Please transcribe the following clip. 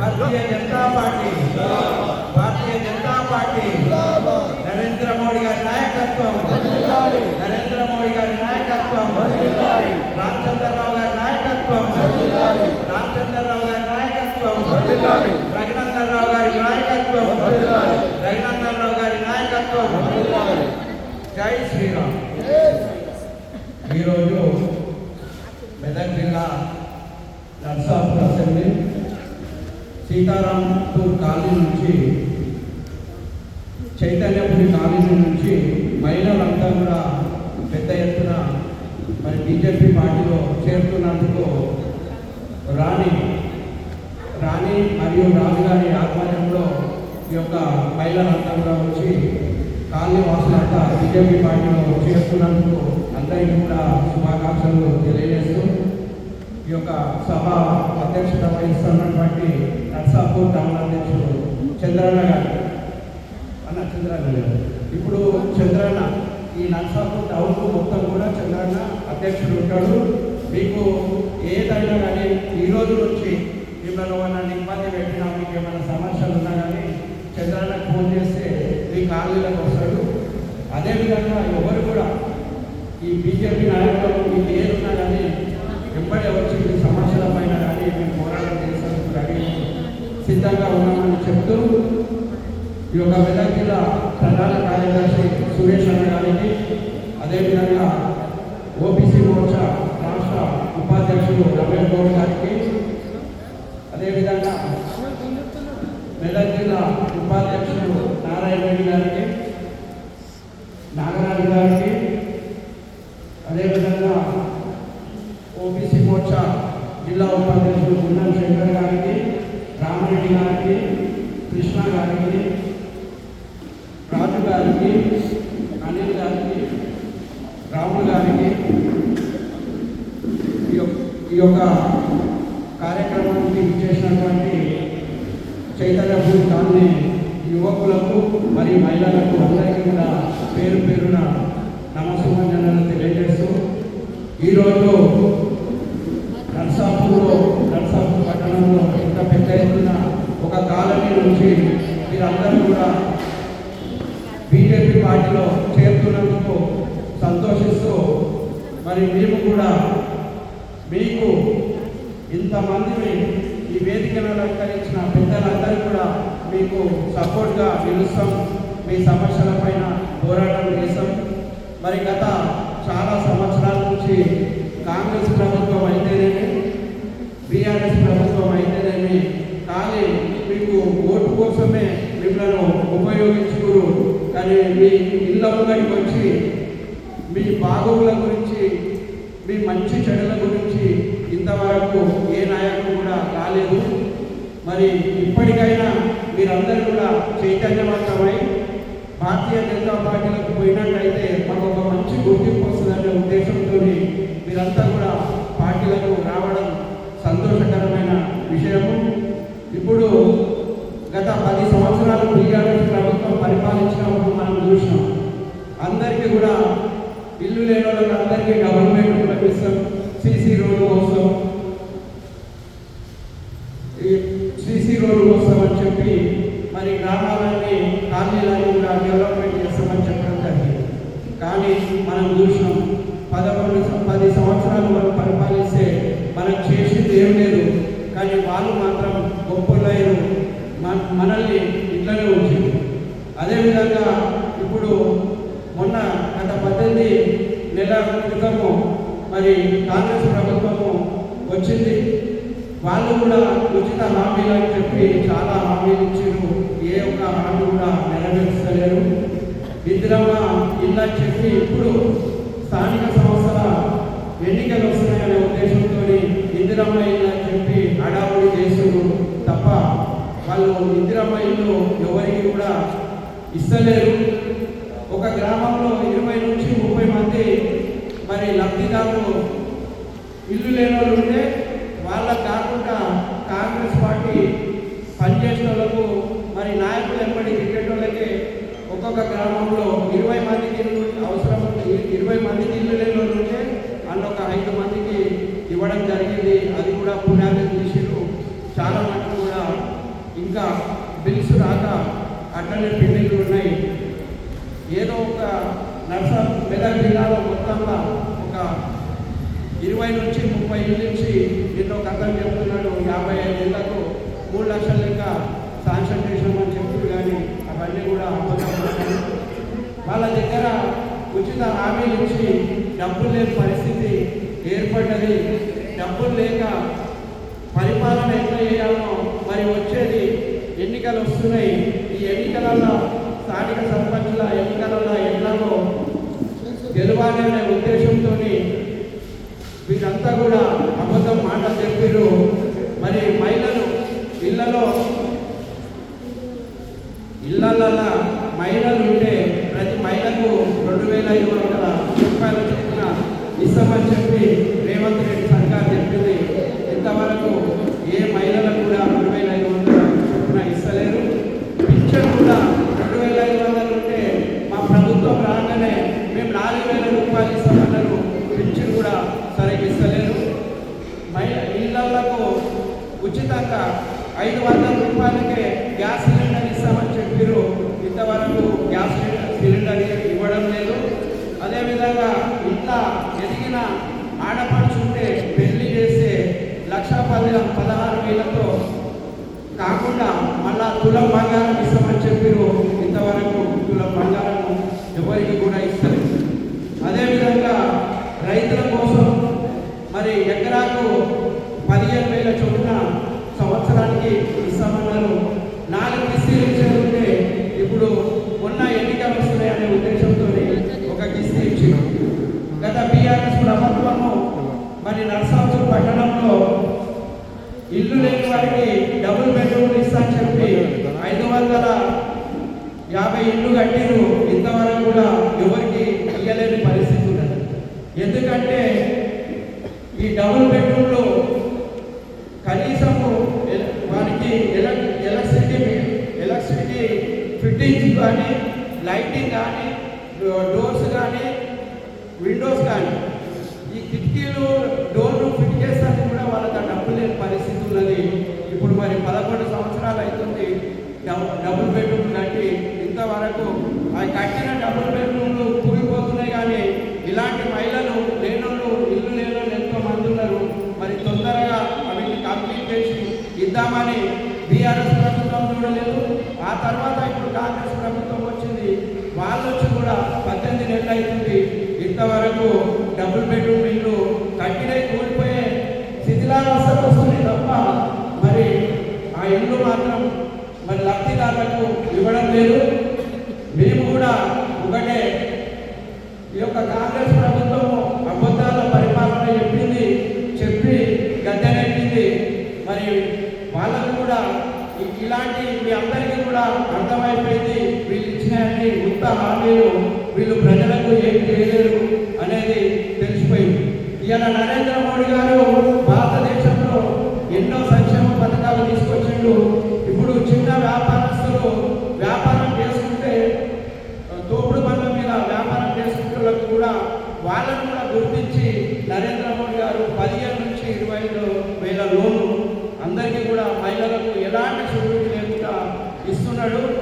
భారతీయ Janata party Bharatiya Janata party Narendra Modi గారి నాయకత్వం నరేంద్ర మోడీ గారి నాయకత్వం రామచంద్రరావు గారి నాయకత్వం రామచంద్రరావు గారి నాయకత్వం రఘునందనరావు గారి నాయకత్వం రఘునందనరావు గారి నాయకత్వం జై శ్రీరామ్ ఈరోజు మెదక్ జిల్లా నర్సాపూర్ అసెంబ్లీ సీతారాంపూర్ కాలనీ నుంచి చైతన్యపురి కాలనీ నుంచి మహిళలంతా కూడా పెద్ద ఎత్తున మరి బీజేపీ పార్టీలో చేరుతున్నందుకు రాణి రాణి మరియు రాజుగారి ఆధ్వర్యంలో ఈ యొక్క మహిళలంతా కూడా వచ్చి కాలనీ వాసులంతా బీజేపీ పార్టీలో చేరుతున్నందుకు అందరికీ కూడా శుభాకాంక్షలు తెలియజేస్తూ ఈ యొక్క సభ అధ్యక్షత వహిస్తున్నటువంటి నర్సాపూర్ టౌన్ అధ్యక్షుడు చంద్రన్న గారు. అన్న చంద్రన్న గారు. ఇప్పుడు చంద్రన్న ఈ నర్సాపూర్ టౌన్ మొత్తం కూడా చంద్రన్న అధ్యక్షుడు ఉంటాడు. మీకు ఏదైనా కానీ ఈ రోజు నుంచి మిమ్మల్ని ఏమన్నా ఇబ్బంది పెట్టినా మీకు ఏమైనా సమస్యలు ఉన్నా కానీ చంద్రన్న ఫోన్ చేస్తే మీ కాలనీలకు వస్తాడు. అదేవిధంగా ఎవరు కూడా ఈ బీజేపీ నాయకులు సిద్ధంగా ఉన్నామని చెప్తూ ఈ యొక్క మెదక్ జిల్లా ప్రధాన కార్యదర్శి సురేష్ అన్న గారికి అదేవిధంగా ఓబీసీ మోర్చా రాష్ట్ర ఉపాధ్యక్షుడు రమేష్ గౌడ్ గారికి అదేవిధంగా మెదక్ జిల్లా ఉపాధ్యక్షుడు నారాయణ రెడ్డి గారికి నాగరాజు గారికి అదేవిధంగా ఓబీసీ మోర్చా జిల్లా ఉపాధ్యక్షుడు కృష్ణ గారికి రాజు గారికి అనిల్ గారికి రాములు గారికి ఈ యొక్క- కార్యక్రమానికి చేసినటువంటి చైతన్యపు దాన్ని యువకులకు మరియు మహిళలకు అందరికీ కూడా పేరు పేరున నమస్సుమంజనలు తెలియజేస్తూ ఈరోజు నర్సాపూర్లో నర్సాపూర్ పట్టణంలో ఇంత పెద్ద ఎత్తున ఒక కాలనీ నుంచి మీరందరూ కూడా బీజేపీ పార్టీలో చేరుతున్నందుకు సంతోషిస్తూ మరి మేము కూడా. మీకు ఇంతమందిని ఈ వేదికను అలంకరించిన పెద్దలందరూ కూడా మీకు సపోర్ట్గా నిలుస్తాం. మీ సమస్యల పైన పోరాటం చేస్తాం. మరి గత చాలా సంవత్సరాల నుంచి కాంగ్రెస్ ప్రభుత్వం అయితేనేమి బీఆర్ఎస్ ప్రభుత్వం అయితేనేమి కానీ మీకు ఓటు కోసమే మిమ్మల్ని ఉపయోగించుకురు. కానీ మీ ఇళ్ళ ముంగడికి వచ్చి మీ బాగోగుల గురించి మీ మంచి చెడుల గురించి ఇంతవరకు ఏ నాయకుడు కూడా రాలేదు. మరి ఇప్పటికైనా మీరందరూ కూడా చైతన్యవంతమై భారతీయ జనతా పార్టీలకు పోయినట్టయితే మాకు ఒక మంచి గుర్తింపు వస్తుందనే ఉద్దేశంతో మీరంతా కూడా పార్టీలకు రావడం సంతోషకరమైన విషయము. ఇప్పుడు గత పది సంవత్సరాలు బీఆర్ఎస్ ప్రభుత్వం పరిపాలించినప్పుడు మనం చూసినాం. అందరికీ కూడా ఇల్లు లేని వాళ్ళకి అందరికీ కోసం సీసీ రోడ్డు కోసం. ఈ సీసీ రోడ్డు అని చెప్పి మరి గ్రామాలన్నీ కాలనీలన్నీ కూడా డెవలప్మెంట్ చేస్తామని చెప్పడం జరిగింది. కానీ మనం చూసినాం పదకొండు పది సంవత్సరాలు మనం పరిపాలిస్తే మనం చేసింది ఏం లేదు. కానీ వాళ్ళు మాత్రం గొప్పలైన మనల్ని ఇట్లనే ఉంచింది. అదేవిధంగా ఇప్పుడు మొన్న గత పద్దెనిమిది నెల క్రితము మరి కాంగ్రెస్ ప్రభుత్వము వచ్చింది. వాళ్ళు కూడా ఉచిత హామీలు అని చెప్పి చాలా హామీలు ఇచ్చారు. ఏ ఒక్క హామీ కూడా నెరవేర్చలేరు ఇందిరమ్మ ఇలా అని చెప్పి ఇప్పుడు స్థానిక సంస్థల ఎన్నికలు వస్తున్నాయనే ఉద్దేశంతో ఇందిరమ్మ ఇల్లు అని చెప్పి హడావుడి చేశారు తప్ప వాళ్ళు ఇందిరమ్మ ఇల్లు ఎవరికి కూడా ఇస్తలేరు ఒక గ్రామంలో ఇరవై నుంచి ముప్పై మంది మరి లబ్ధిదారులు ఇల్లు లేని వాళ్ళు ఉంటే వాళ్ళకు కాకుండా కాంగ్రెస్ పార్టీ పనిచేసిన వాళ్ళకు మరి నాయకులు ఎంబడి క్రికెట్ వాళ్ళకి ఒక్కొక్క గ్రామంలో ఇరవై మందికి ఇల్లు అవసరం ఇరవై మందికి ఇల్లు లేని వాళ్ళు ఉంటే అందులో ఒక ఐదు మందికి ఇవ్వడం జరిగింది. అది కూడా పునాది తీసిరు చాలా మటుకు కూడా ఇంకా బిల్స్ రాక అట్లనే పెండింగ్లు ఉన్నాయి. ఏదో ఒక నర్స మెదక్ జిల్లాలో మొత్తంలో నుంచి ముప్పై ఏళ్ళ నుంచి ఎన్నో కథలు చెప్తున్నాడు. యాభై ఐదు ఏళ్ళకు మూడు లక్షల లెక్క శాంక్షన్ చేసినామని చెప్తుంది కానీ అవన్నీ కూడా వాళ్ళ దగ్గర ఉచిత హామీలు ఇచ్చి డబ్బులు లేని పరిస్థితి ఏర్పడ్డది. డబ్బులు లేక పరిపాలన ఎట్లా చేయాలో మరి వచ్చేది ఎన్నికలు వస్తున్నాయి. ఈ ఎన్నికలలో స్థానిక సర్పంచుల ఎన్నికలలో ఎట్లాగో గెలవాలనే ఉద్దేశంతో వీరంతా కూడా అబద్ధం మాట చెప్పారు మరి మహిళలు ఇళ్ళలో ఇళ్ళల్లో మహిళలు ఉంటే ప్రతి మహిళకు రెండు వేల ఐదు వందల రూపాయల చెప్పిన ఇస్తామని చెప్పి రేవంత్ రెడ్డి సర్కార్ చెప్పింది ఇంతవరకు ఏ మహిళలకు కూడా రెండు వేల ఐదు వందల చొప్పున ఇస్తలేరు పింఛన్ కూడా రెండు వేల ఐదు వందలు ఉంటే మా ప్రభుత్వం రాగానే మేము నాలుగు వేల రూపాయలు ఇస్తామన్నారు పింఛన్ కూడా సరిగ్గా ఇస్తలేరు మహిళ ఇళ్ళకు ఉచితంగా ఐదు వందల రూపాయలకే గ్యాస్ సిలిండర్ ఇస్తామని చెప్పారు. ఇంతవరకు గ్యాస్ సిలిండర్ సిలిండర్ ఇవ్వడం లేదు. అదేవిధంగా ఇంట్లో ఎదిగిన ఆడపడుచుంటే పెళ్ళి చేస్తే లక్ష పది పదహారు వేలతో కాకుండా మళ్ళా తులం బంగారం ఇస్తామని చెప్పారు. ఇంతవరకు తులం బంగారం ఎవరికి కూడా ఇస్తారు అదేవిధంగా రైతుల కోసం మరి ఎకరాకు పదిహేను వేల చొప్పున సంవత్సరానికి ఇస్తామన్నారు నాలుగు కిస్తీలు ఇచ్చేది ఇప్పుడు ఉన్న ఎన్నికలు అనే ఉద్దేశంతో ఒక కిస్తీ ఇచ్చారు గత బీఆర్ఎస్ ప్రభుత్వము మరి నర్సాపూర్ పట్టణంలో ఇల్లు లేని వారికి డబుల్ బెడ్రూమ్లు ఇస్తా చెప్పి ఐదు వందల యాభై ఇల్లు కట్టిరు ఇంతవరకు కూడా ఎవరికి ఇయ్యలేని పరిస్థితి ఉన్నది. ఎందుకంటే ఈ డబుల్ బెడ్రూమ్లో కనీసం ఫిట్టింగ్స్ కానీ లైటింగ్ కానీ డోర్స్ కానీ విండోస్ కానీ ఈ కిటికీలు డోర్లు ఫిట్ చేస్తానికి కూడా వాళ్ళకి ఆ డబ్బు లేని పరిస్థితి ఉన్నది. ఇప్పుడు మరి పదకొండు సంవత్సరాలు అవుతుంది డబుల్ బెడ్రూమ్ కట్టి ఇంతవరకు ఆ కట్టిన డబుల్ బెడ్రూమ్లు కూలిపోతున్నాయి కానీ ఇలాంటి మహిళలు లేనోళ్ళు ఇల్లు లేనోళ్ళు ఎంతో మంది ఉన్నారు. మరి తొందరగా అవి కంప్లీట్ చేసి ఇద్దామని బీఆర్ఎస్ ప్రభుత్వం చూడలేదు ఆ తర్వాత ఇప్పుడు కాంగ్రెస్ ప్రభుత్వం వచ్చింది. వాళ్ళు వచ్చి కూడా పద్దెనిమిది నెలలు అవుతుంది ఇంతవరకు డబుల్ బెడ్రూమ్ ఇల్లు కట్టినే కూలిపోయే శిథిలావస్థకు వస్తుంది తప్ప మరి ఆ ఇల్లు మాత్రం మరి లబ్ధిదారులకు ఇవ్వడం లేదు. మేము కూడా ఒకటే ఈ యొక్క కాంగ్రెస్ ప్రభుత్వము అబద్ధాల పరిపాలన చెప్పింది. ఇలాంటి మీ అందరికీ కూడా అర్థమైపోయింది. వీళ్ళు ఇచ్చినటువంటి ఉత్త హామీలు వీళ్ళు ప్రజలకు ఏం చేయలేరు అనేది తెలిసిపోయింది. ఇవాళ నరేంద్ర మోడీ గారు భారతదేశంలో ఎన్నో సంక్షేమ పథకాలు తీసుకొచ్చిండు. ఇప్పుడు చిన్న వ్యాపారస్తులు వ్యాపారం చేసుకుంటే తోపుడు బండ్ల మీద వ్యాపారం చేసుకుంటులకు కూడా వాళ్ళను కూడా గుర్తించి నరేంద్ర మోడీ గారు పదిహేను నుంచి ఇరవై ఐదు వేల లోన్లు అందరికీ